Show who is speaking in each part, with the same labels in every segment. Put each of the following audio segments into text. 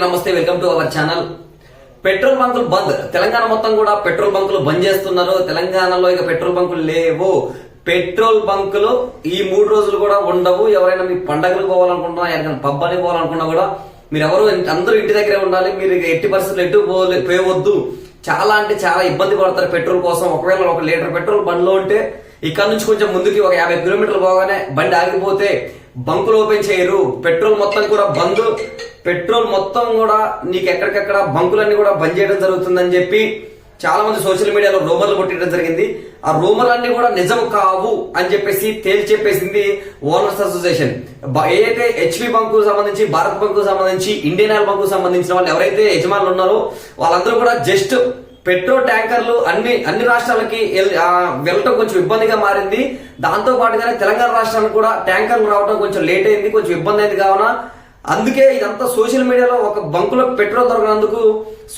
Speaker 1: అందరికీ నమస్తే welcome to our channel. Petrol బంకులు bandh. Telangana మొత్తం కూడా పెట్రోల్ బంకులు బంద్ చేస్తున్నారు. తెలంగాణలో ఇక పెట్రోల్ బంకులు లేవు. పెట్రోల్ బంకులు ఈ మూడు రోజులు కూడా ఉండవు. ఎవరైనా మీ పండగలు పోవాలనుకుంటున్నా ఎవరైనా పబ్బానికి పోవాలనుకున్నా కూడా మీరు ఎవరు అందరూ ఇంటి దగ్గరే ఉండాలి. మీరు ఇక ఎట్టి పరిస్థితులు ఎటు పోలే పోవద్దు. చాలా అంటే చాలా ఇబ్బంది పడతారు పెట్రోల్ కోసం. ఒకవేళ ఒక లీటర్ పెట్రోల్ బండ్లో ఉంటే ఇక్కడ నుంచి కొంచెం ముందుకి ఒక యాభై కిలోమీటర్లు పోగానే బండి ఆగిపోతే బంకులు ఓపెన్ చేయరు. పెట్రోల్ మొత్తం కూడా బంద్. పెట్రోల్ మొత్తం కూడా నీకు ఎక్కడికెక్కడ బంకులన్నీ కూడా బంద్ చేయడం జరుగుతుందని చెప్పి చాలా మంది సోషల్ మీడియాలో రూమర్లు కొట్టడం జరిగింది. ఆ రూమర్లన్నీ కూడా నిజం కావు అని చెప్పేసి తేల్చి చెప్పేసింది ఓనర్స్ అసోసియేషన్ ఏదైతే హెచ్పి బంకు సంబంధించి భారత్ బంకు సంబంధించి ఇండియన్ ఆయిల్ బంకు సంబంధించిన వాళ్ళు ఎవరైతే యజమానులు ఉన్నారో వాళ్ళందరూ కూడా జస్ట్ పెట్రోల్ ట్యాంకర్లు అన్ని అన్ని రాష్ట్రాలకి వెళ్ళటం కొంచెం ఇబ్బందిగా మారింది. దాంతో పాటుగానే తెలంగాణ రాష్ట్రానికి కూడా ట్యాంకర్లు రావడం కొంచెం లేట్ అయింది కొంచెం ఇబ్బంది అయింది కావున. అందుకే ఇదంతా సోషల్ మీడియాలో ఒక బంకులో పెట్రోల్ దొరకనందుకు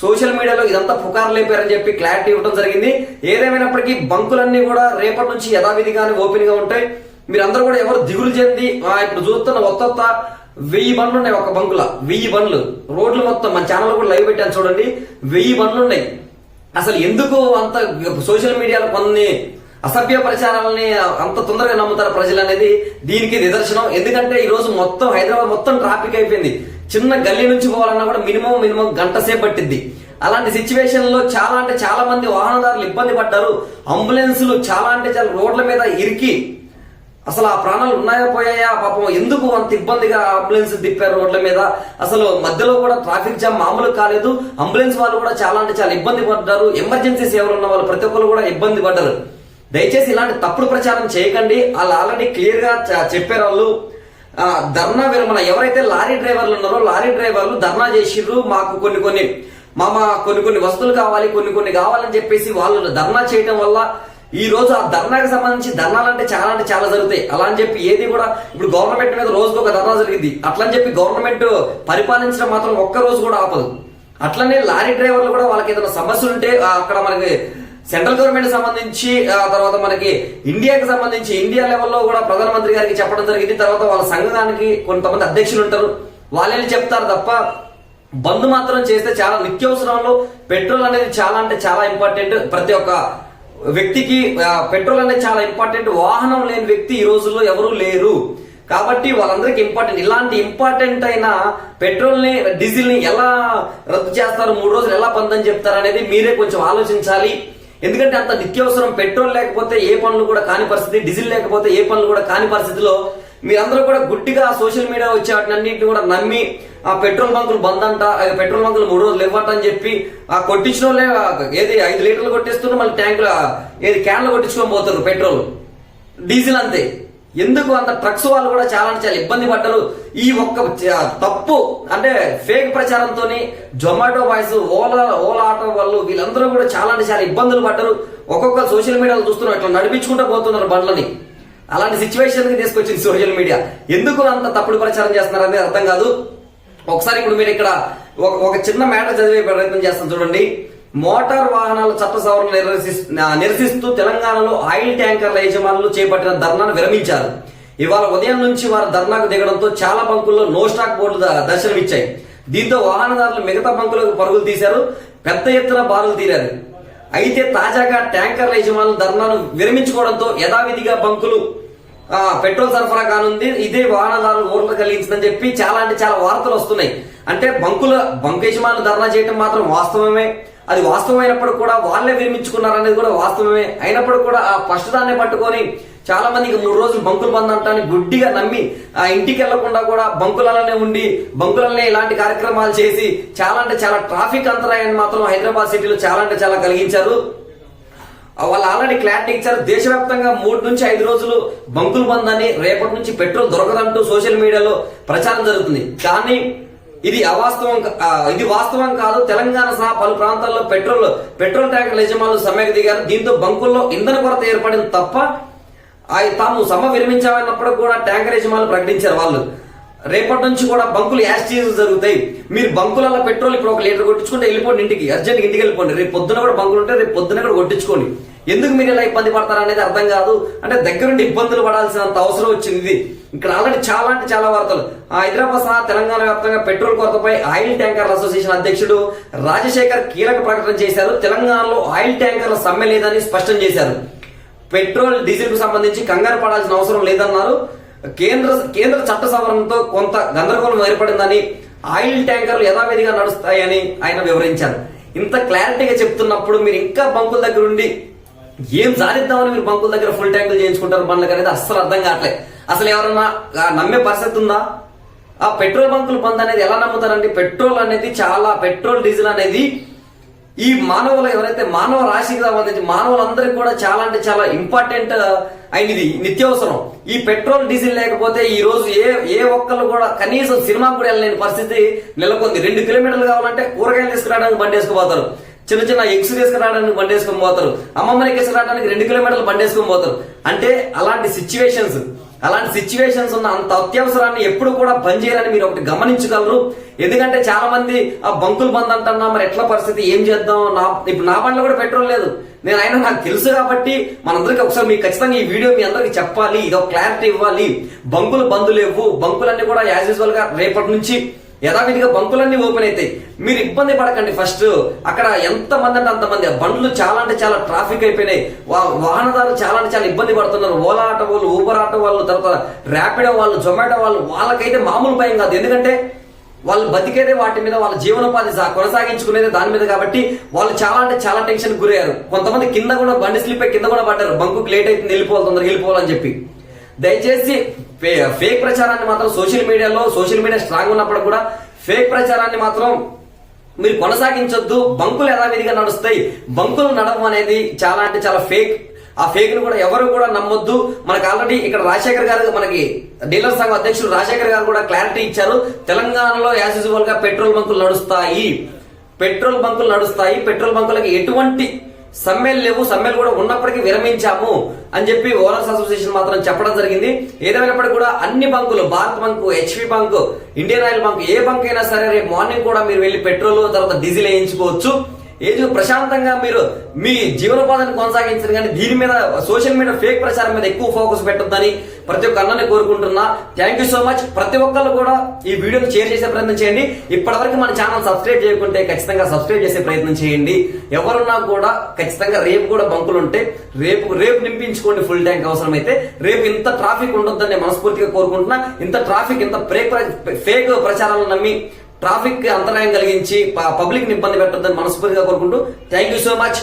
Speaker 1: సోషల్ మీడియాలో ఇదంతా పుకారు లేపారని చెప్పి క్లారిటీ ఇవ్వడం జరిగింది. ఏదేమైనప్పటికీ బంకులన్నీ కూడా రేపటి నుంచి యథావిధిగానే ఓపెన్గా ఉంటాయి. మీరందరూ కూడా ఎవరు దిగులు చెంది ఇప్పుడు చూస్తున్న ఒత్తొత్త వెయ్యి బండ్లు ఉన్నాయి ఒక బంకుల. వెయ్యి బండ్లు. రోడ్లు మొత్తం మన ఛానల్ కూడా లైవ్ పెట్టాను చూడండి. వెయ్యి బండ్లు ఉన్నాయి అసలు ఎందుకు అంత సోషల్ మీడియాలో కొన్ని అసభ్య ప్రచారాలని అంత తొందరగా నమ్ముతారు ప్రజలు అనేది దీనికి నిదర్శనం. ఎందుకంటే ఈ రోజు మొత్తం హైదరాబాద్ మొత్తం ట్రాఫిక్ అయిపోయింది. చిన్న గల్లీ నుంచి పోవాలన్నా కూడా మినిమం మినిమం గంట సేపు పట్టింది అలాంటి సిచ్యువేషన్లో చాలా అంటే చాలా మంది వాహనదారులు ఇబ్బంది పడ్డారు. అంబులెన్సులు చాలా అంటే చాలా రోడ్ల మీద ఇరికి అసలు ఆ ప్రాణాలు ఉన్నాయా పోయాయా? పాపం ఎందుకు అంత ఇబ్బందిగా అంబులెన్స్ తిప్పారు రోడ్ల మీద? అసలు మధ్యలో కూడా ట్రాఫిక్ జామ్ మామూలు కాలేదు. అంబులెన్స్ వాళ్ళు కూడా చాలా అంటే చాలా ఇబ్బంది పడ్డారు. ఎమర్జెన్సీ సేవలు ఉన్న వాళ్ళు ప్రతి ఒక్కరు కూడా ఇబ్బంది పడ్డారు. దయచేసి ఇలాంటి తప్పుడు ప్రచారం చేయకండి. వాళ్ళు ఆల్రెడీ క్లియర్గా చెప్పారు వాళ్ళు. ధర్నా విరమణ. ఎవరైతే లారీ డ్రైవర్లు ఉన్నారో లారీ డ్రైవర్లు ధర్నా చేసిర్రు. మాకు కొన్ని కొన్ని మామ కొన్ని కొన్ని వస్తువులు కావాలి కొన్ని కొన్ని కావాలని చెప్పేసి వాళ్ళు ధర్నా చేయడం వల్ల ఈ రోజు ఆ ధర్నాకి సంబంధించి ధర్నాలు అంటే చాలా అంటే చాలా జరుగుతాయి. అలా అని చెప్పి ఏది కూడా ఇప్పుడు గవర్నమెంట్ మీద రోజుకు ఒక ధర్నా జరిగింది. అట్లా అని చెప్పి గవర్నమెంట్ పరిపాలించడం మాత్రం ఒక్క రోజు కూడా ఆపదు. అట్లనే లారీ డ్రైవర్లు కూడా వాళ్ళకి ఏదైనా సమస్యలు ఉంటే అక్కడ మనకి సెంట్రల్ గవర్నమెంట్ సంబంధించి ఆ తర్వాత మనకి ఇండియాకి సంబంధించి ఇండియా లెవెల్లో కూడా ప్రధానమంత్రి గారికి చెప్పడం జరిగింది. తర్వాత వాళ్ళ సంఘానికి కొంతమంది అధ్యక్షులు ఉంటారు. వాళ్ళని చెప్తారు తప్ప బంద్ మాత్రం చేస్తే చాలా నిత్యావసరంలో పెట్రోల్ అనేది చాలా అంటే చాలా ఇంపార్టెంట్ ప్రతి ఒక్క వ్యక్తికి పెట్రోల్ అనేది చాలా ఇంపార్టెంట్. వాహనం లేని వ్యక్తి ఈ రోజుల్లో ఎవరూ లేరు. కాబట్టి వాళ్ళందరికీ ఇంపార్టెంట్. ఇలాంటి ఇంపార్టెంట్ అయిన పెట్రోల్ని డీజిల్ని ఎలా రద్దు చేస్తారు మూడు రోజులు ఎలా బందని చెప్తారు అనేది మీరే కొంచెం ఆలోచించాలి. ఎందుకంటే అంత నిత్యావసరం పెట్రోల్ లేకపోతే ఏ పనులు కూడా కాని పరిస్థితి డీజిల్ లేకపోతే ఏ పనులు కూడా కాని పరిస్థితిలో మీరందరూ కూడా గుడ్డిగా సోషల్ మీడియా వచ్చే వాటినన్నింటిని కూడా నమ్మి ఆ పెట్రోల్ బంకులు బంద్ అంట పెట్రోల్ బంకులు మూడు రోజులు ఇవ్వట అని చెప్పి ఆ కొట్టించిన వాళ్ళే ఏది ఐదు లీటర్లు కొట్టిస్తున్నారు మళ్ళీ ట్యాంకులు ఏది క్యాన్లు కొట్టించుకొని పోతారు పెట్రోల్. డీజిల్ అంతే. ఎందుకు అంత ట్రక్స్ వాళ్ళు కూడా చాలా అంటే చాలా ఇబ్బంది పడ్డారు? ఈ ఒక్క చ- తప్పు అంటే fake ప్రచారంతో Zomato boys Ola Ola auto వాళ్ళు వీళ్ళందరూ కూడా చాలా అంటే చాలా ఇబ్బందులు పడ్డారు. ఒక్కొక్క సోషల్ మీడియాలో చూస్తున్నారు ఇట్లా నడిపించుకుంటూ పోతున్నారు బండ్లని. అలాంటి సిచ్యువేషన్కి తీసుకొచ్చింది సోషల్ మీడియా. ఎందుకు అంత తప్పుడు ప్రచారం చేస్తున్నారు అనేది అర్థం కాదు. ఒకసారి ఇప్పుడు మీరు ఇక్కడ ఒక ఒక చిన్న మ్యాటర్ చదివే ప్రయత్నం చేస్తాను చూడండి. మోటార్ వాహనాల చట్ట సవరణ నిరసిస్తూ తెలంగాణలో ఆయిల్ ట్యాంకర్ల యజమానులు చేపట్టిన ధర్నాను విరమించారు. ఇవాళ ఉదయం నుంచి వారు ధర్నాకు దిగడంతో చాలా బంకుల్లో నో స్టాక్ బోర్డులు దర్శనమిచ్చాయి దీంతో వాహనదారులు మిగతా బంకులకు పరుగులు తీశారు. పెద్ద ఎత్తున బారులు తీరారు. అయితే తాజాగా ట్యాంకర్ల యజమానులు ధర్నాను విరమించుకోవడంతో యథావిధిగా బంకులు పెట్రోల్ సరఫరా కానుంది. ఇదే వాహనదారులు ఊర్లు కలిగించిందని చెప్పి చాలా అంటే చాలా వార్తలు వస్తున్నాయి. అంటే బంకుల బంకు యజమానులు ధర్నా చేయడం మాత్రం వాస్తవమే. అది వాస్తవమైనప్పుడు కూడా వాళ్ళే విరమించుకున్నారనేది కూడా వాస్తవమే. అయినప్పుడు కూడా ఆ ఫస్ట్ దాన్ని పట్టుకొని చాలా మందికి మూడు రోజులు బంకులు బంద్ అంటాన్ని గుడ్డిగా నమ్మి ఆ ఇంటికి వెళ్ళకుండా కూడా బంకులలోనే ఉండి బంకులనే ఇలాంటి కార్యక్రమాలు చేసి చాలా అంటే చాలా ట్రాఫిక్ అంతరాయాన్ని మాత్రం హైదరాబాద్ సిటీలో చాలా అంటే చాలా కలిగించారు. వాళ్ళు ఆల్రెడీ క్లారిటీ ఇచ్చారు. దేశవ్యాప్తంగా మూడు నుంచి ఐదు రోజులు బంకులు బంద్ అని రేపటి నుంచి పెట్రోల్ దొరకదంటూ సోషల్ మీడియాలో ప్రచారం జరుగుతుంది. కానీ ఇది అవాస్తవం ఇది వాస్తవం కాదు. తెలంగాణ సహా పలు ప్రాంతాల్లో పెట్రోల్ పెట్రోల్ ట్యాంకర్ల యజమానులు సమ్మెకు దిగారు. దీంతో బంకుల్లో ఇంధన కొరత ఏర్పడింది తప్ప తాము సమ్మె విరమించామన్నప్పుడు కూడా ట్యాంకర్ యజమానులు ప్రకటించారు వాళ్ళు. రేపటి నుంచి కూడా బంకులు యాష్ జరుగుతాయి. మీరు బంకులలో పెట్రోల్ ఇప్పుడు ఒక లీటర్ కొట్టించుకుంటే వెళ్ళిపోండి ఇంటికి. అర్జెంట్ ఇంటికి వెళ్ళిపోండి. రేపు పొద్దున కూడా బంకులు ఉంటే రేపు పొద్దున కూడా కొట్టించుకోండి. ఎందుకు మీరు ఇలా ఇబ్బంది పడతారు అనేది అర్థం కాదు. అంటే దగ్గరుండి ఇబ్బందులు పడాల్సినంత అవసరం వచ్చింది ఇది. ఇక్కడ ఆల్రెడీ చాలా అంటే చాలా వార్తలు. హైదరాబాద్ సహా తెలంగాణ వ్యాప్తంగా పెట్రోల్ కొరతపై ఆయిల్ ట్యాంకర్ల అసోసియేషన్ అధ్యక్షుడు రాజశేఖర్ కీలక ప్రకటన చేశారు. తెలంగాణలో ఆయిల్ ట్యాంకర్ల సమ్మె లేదని స్పష్టం చేశారు. పెట్రోల్ డీజిల్కు సంబంధించి కంగారు పడాల్సిన అవసరం లేదన్నారు. కేంద్ర కేంద్ర చట్ట సవరణతో కొంత గందరగోళం ఏర్పడిందని ఆయిల్ ట్యాంకర్లు యథావిధిగా నడుస్తాయని ఆయన వివరించారు. ఇంత క్లారిటీగా చెప్తున్నప్పుడు మీరు ఇంకా బంకుల దగ్గర ఉండి ఏం సాధిద్దామని మీరు బంకుల దగ్గర ఫుల్ ట్యాంకులు చేయించుకుంటారు బండ్లకు అనేది అస్సలు అర్థం కావట్లేదు. అసలు ఎవరన్నా నమ్మే పరిస్థితి ఉందా? ఆ పెట్రోల్ బంకులు బంద్ అనేది ఎలా నమ్ముతారండి? పెట్రోల్ అనేది చాలా పెట్రోల్ డీజిల్ అనేది ఈ మానవులు ఎవరైతే మానవ రాశికి సంబంధించి మానవులందరికీ కూడా చాలా అంటే చాలా ఇంపార్టెంట్ అయినది నిత్యావసరం. ఈ పెట్రోల్ డీజిల్ లేకపోతే ఈ రోజు ఏ ఏ ఒక్కరు కూడా కనీసం సినిమా కూడా వెళ్ళలేని పరిస్థితి నెలకొంది. రెండు కిలోమీటర్లు కావాలంటే కూరగాయలు తీసుకురావడానికి బండి వేసుకుపోతారు చిన్న చిన్న ఎగ్స్ తీసుకురావడానికి బండి వేసుకొని పోతారు. అమ్మమ్మని తీసుకురావడానికి రెండు కిలోమీటర్లు బండి వేసుకొని పోతారు. అంటే అలాంటి సిచ్యువేషన్స్ అలాంటి సిచ్యువేషన్స్ ఉన్న అంత అత్యవసరాన్ని ఎప్పుడు కూడా బంద్ చేయాలని మీరు ఒకటి గమనించగలరు. ఎందుకంటే చాలా మంది ఆ బంకులు బంద్ అంటున్నా మరి ఎట్లా పరిస్థితి ఏం చేద్దాం? నా ఇప్పుడు నా బండ్లో కూడా పెట్రోల్ లేదు. నేను అయినా నాకు తెలుసు కాబట్టి మనందరికీ ఒకసారి మీకు ఖచ్చితంగా ఈ వీడియో మీ అందరికి చెప్పాలి. ఇదో క్లారిటీ ఇవ్వాలి. బంకులు బంద్ లేవు. బంకులన్నీ కూడా యాజ్ యూజువల్గా రేపటి నుంచి యథావిధిగా బంకులన్నీ ఓపెన్ అవుతాయి. మీరు ఇబ్బంది పడకండి ఫస్ట్. అక్కడ ఎంత మంది అంటే అంతమంది. ఆ బండ్లు చాలా అంటే చాలా ట్రాఫిక్ అయిపోయినాయి. వా- వాహనదారులు చాలా అంటే చాలా ఇబ్బంది పడుతున్నారు. ఓలా ఆటో వాళ్ళు ఊబర్ ఆటో వాళ్ళు తర్వాత ర్యాపిడో వాళ్ళు జొమాటో వాళ్ళు వాళ్ళకైతే మామూలు భయం కాదు. ఎందుకంటే వాళ్ళు బతికేదే వాటి మీద వాళ్ళ జీవనోపాధి సా- కొనసాగించుకునేది దాని మీద కాబట్టి వాళ్ళు చాలా అంటే చాలా టెన్షన్ గురయ్యారు. కొంతమంది కింద కూడా బండి స్లిప్ కింద కూడా పడ్డారు. బంకుకి లేట్ అయితే వెళ్ళిపోవాలి తొందరగా వెళ్ళిపోవాలని చెప్పి. దయచేసి ఫే- ఫేక్ ప్రచారాన్ని మాత్రం సోషల్ మీడియాలో సోషల్ మీడియా స్ట్రాంగ్ ఉన్నప్పుడు కూడా ఫేక్ ప్రచారాన్ని మాత్రం మీరు కొనసాగించొద్దు. బంకులు యథావిధిగా నడుస్తాయి. బంకులు నడవం అనేది చాలా అంటే చాలా ఫేక్. ఆ ఫేక్ను కూడా ఎవరు కూడా నమ్మొద్దు. మనకు ఆల్రెడీ ఇక్కడ రాజశేఖర్ గారు మనకి డీలర్ సంఘం అధ్యక్షుడు రాజశేఖర్ గారు కూడా క్లారిటీ ఇచ్చారు. తెలంగాణలో యాజ్ యూజువల్గా పెట్రోల్ బంకులు నడుస్తాయి. పెట్రోల్ బంకులు నడుస్తాయి. పెట్రోల్ బంకులకి ఎటువంటి సమ్మెలు లేవు సమ్మెలు కూడా ఉన్నప్పటికీ విరమించాము అని చెప్పి ఓనర్స్ అసోసియేషన్ మాత్రం చెప్పడం జరిగింది. ఏదేమైనప్పటికీ కూడా అన్ని బంకులు Bharat bunk HP bunk Indian Oil bunk ఏ బంక్ అయినా సరే రేపు మార్నింగ్ కూడా మీరు వెళ్ళి పెట్రోల్ తర్వాత డీజిల్ వేయించుకోవచ్చు. ఏదో ప్రశాంతంగా మీరు మీ జీవనోపాధిని కొనసాగించారు కానీ దీని మీద సోషల్ మీడియా ఫేక్ ప్రచారం మీద ఎక్కువ ఫోకస్ పెట్టొద్దని ప్రతి ఒక్క అన్నని కోరుకుంటున్నా. థ్యాంక్ యూ సో మచ్ ప్రతి ఒక్కరు కూడా ఈ వీడియోని షేర్ చేసే ప్రయత్నం చేయండి. ఇప్పటివరకు మన ఛానల్ సబ్స్క్రైబ్ చేయకుంటే ఖచ్చితంగా సబ్స్క్రైబ్ చేసే ప్రయత్నం చేయండి. ఎవరున్నా కూడా ఖచ్చితంగా రేపు కూడా బంకులు ఉంటే రేపు రేపు నింపించుకోండి ఫుల్ ట్యాంక్ అవసరమైతే. రేపు ఇంత ట్రాఫిక్ ఉండొద్దని మనస్ఫూర్తిగా కోరుకుంటున్నా. ఇంత ట్రాఫిక్ ఇంత ఫేక్ ఫేక్ ప్రచారాలను నమ్మి ట్రాఫిక్ అంతరాయం కలిగించి పబ్లిక్ ఇబ్బంది పెట్టొద్దని మనస్ఫూర్తిగా కోరుకుంటూ థ్యాంక్ యూ సో మచ్.